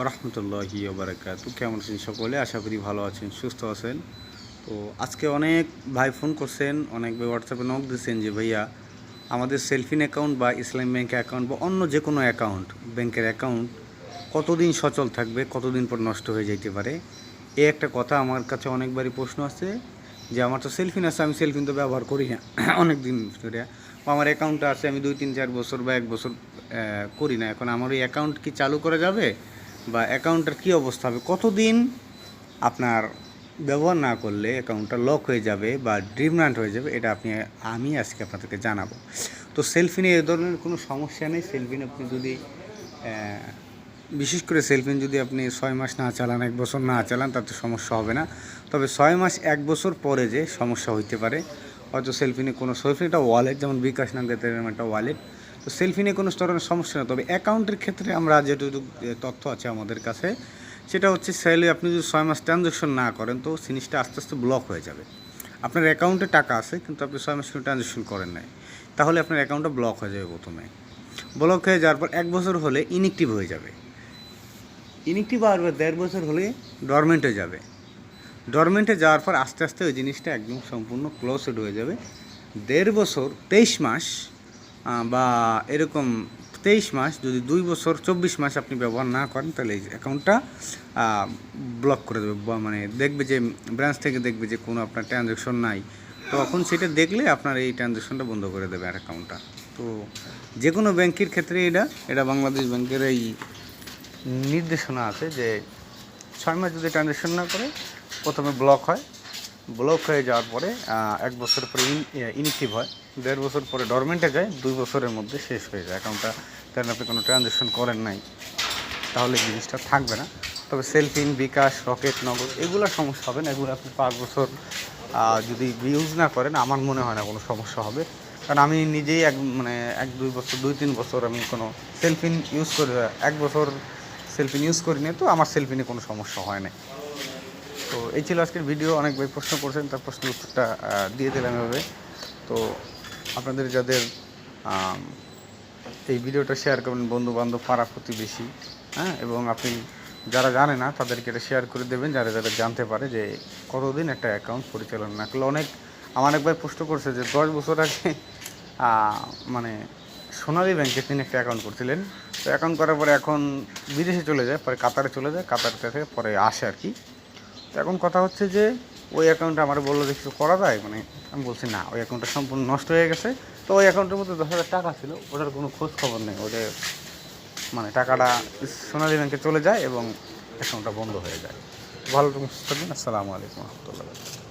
রহমতুল্লাহি বারাকাতু কেমন আছেন সকলে? আশা করি ভালো আছেন, সুস্থ আছেন। তো আজকে অনেক ভাই ফোন করছেন, অনেক ভাই হোয়াটসঅ্যাপে নক দিচ্ছেন যে, ভাইয়া, আমাদের সেলফিন অ্যাকাউন্ট বা ইসলাম ব্যাংক অ্যাকাউন্ট বা অন্য যে কোনো অ্যাকাউন্ট ব্যাংকের অ্যাকাউন্ট কতদিন সচল থাকবে, কতদিন পর নষ্ট হয়ে যেতে পারে? এই একটা কথা আমার কাছে অনেকবারই প্রশ্ন আছে যে, আমার তো সেলফিন আছে, আমি সেলফিন তো ব্যবহার করি না অনেক দিন ধরে। আমার অ্যাকাউন্টটা আছে, আমি দুই, তিন, চার বছর বা এক বছর করি না। এখন আমার ওই অ্যাকাউন্ট কি চালু করা যাবে? বা অ্যাকাউন্টের কী অবস্থা হবে? কতদিন আপনার ব্যবহার না করলে অ্যাকাউন্টটা লক হয়ে যাবে বা ড্রিমনান্ট হয়ে যাবে, এটা আপনি, আমি আজকে আপনাদেরকে জানাব। তো সেলফিনে এ ধরনের কোনো সমস্যা নেই। সেলফিন আপনি যদি বিশেষ করে সেলফিন যদি আপনি ছয় মাস না চালান, এক বছর না চালান, তাতে সমস্যা হবে না। তবে ছয় মাস, এক বছর পরে যে সমস্যা হইতে পারে, হয়তো সেলফিনে কোনো সেলফিন একটা ওয়ালেট যেমন বিকাশ নাঙ্গাতের একটা ওয়ালেট তো সেলফি নিয়ে কোনো ধরনের সমস্যা না তবে অ্যাকাউন্টের ক্ষেত্রে আমরা যেটুকু তথ্য আছে আমাদের কাছে, সেটা হচ্ছে সেলে আপনি যদি ছয় মাস ট্রানজ্যাকশন না করেন, তো জিনিসটা আস্তে আস্তে ব্লক হয়ে যাবে। আপনার অ্যাকাউন্টে টাকা আছে, কিন্তু আপনি ছয় মাস কোনো ট্রানজ্যাকশন করেন নাই। তাহলে আপনার অ্যাকাউন্টটা ব্লক হয়ে যাবে প্রথমে। ব্লক হয়ে যাওয়ার পর এক বছর হলে ইনএক্টিভ হয়ে যাবে। ইনএক্টিভ পর দেড় বছর হলে ডরমেন্টে যাবে। ডরমেন্টে যাওয়ার পর আস্তে আস্তে ওই জিনিসটা একদম সম্পূর্ণ ক্লোজড হয়ে যাবে। দেড় বছর, তেইশ মাস বা এরকম তেইশ মাস, যদি দুই বছর চব্বিশ মাস আপনি ব্যবহার না করেন, তাহলে এই অ্যাকাউন্টটা ব্লক করে দেবে। মানে দেখবে যে ব্রাঞ্চ থেকে দেখবে যে কোনো আপনার ট্রানজ্যাকশন নাই। তখন সেটা দেখলে আপনার এই ট্রানজ্যাকশনটা বন্ধ করে দেবে আর অ্যাকাউন্টটা তো যে কোনো ব্যাংকের ক্ষেত্রে এটা এটা বাংলাদেশ ব্যাংকের এই নির্দেশনা আছে যে, ছয় মাস যদি ট্রানজ্যাকশন না করে, প্রথমে ব্লক হয়। ব্লক হয়ে যাওয়ার পরে এক বছর পরে ইনএক্টিভ হয়। দেড় বছর পরে ডরমেন্টে যায়, দুই বছরের মধ্যে শেষ হয়ে যায়। অ্যাকাউন্টটা কারণ আপনি কোনো ট্রানজ্যাকশন করেন নাই। তাহলে জিনিসটা থাকবে না। তবে সেলফিন বিকাশ রকেট নগদ, এগুলো সমস্যা হবে না। এগুলো আপনি পাঁচ বছর যদি ইউজ না করেন, আমার মনে হয় না কোনো সমস্যা হবে। কারণ আমি নিজেই এক মানে এক, দুই বছর, দুই, তিন বছর আমি কোনো সেলফিন ইউজ করে, এক বছর সেলফিন ইউজ করি না তো আমার সেলফিনে কোনো সমস্যা হয় না তো এই ছিল আজকের ভিডিও অনেক ভাই প্রশ্ন করছেন, তার প্রশ্নের উত্তরটা দিয়ে দিলাম এভাবে। তো আপনাদের যাদের এই ভিডিওটা শেয়ার করবেন বন্ধু বান্ধব পাড়া প্রতিবেশী হ্যাঁ এবং আপনি যারা জানে না, তাদেরকে এটা শেয়ার করে দেবেন, যারা যারা জানতে পারে যে কতদিন একটা অ্যাকাউন্ট পরিচালনা না করলে। অনেক, আমার একবার প্রশ্ন করছে যে দশ বছর আগে মানে সোনালী ব্যাংকে তিনি একটা অ্যাকাউন্ট করছিলেন। তো অ্যাকাউন্ট করার পরে এখন বিদেশে চলে যায়, পরে কাতারে চলে যায়, কাতার থেকে পরে আসে আর কি। এখন কথা হচ্ছে যে ওই অ্যাকাউন্টটা আমার বলল যে কিছু করা যায় মানে আমি বলছি না, ওই অ্যাকাউন্টটা সম্পূর্ণ নষ্ট হয়ে গেছে। তো ওই অ্যাকাউন্টের মধ্যে দশ হাজার টাকা ছিল, ওটার কোনো খোঁজ খবর নেই ওদের মানে টাকাটা সোনালী ব্যাংকে চলে যায় এবং অ্যাকাউন্টটা বন্ধ হয়ে যায়। ভালো থাকবেন আসসালামু আলাইকুম, রহমতুল্লাহ।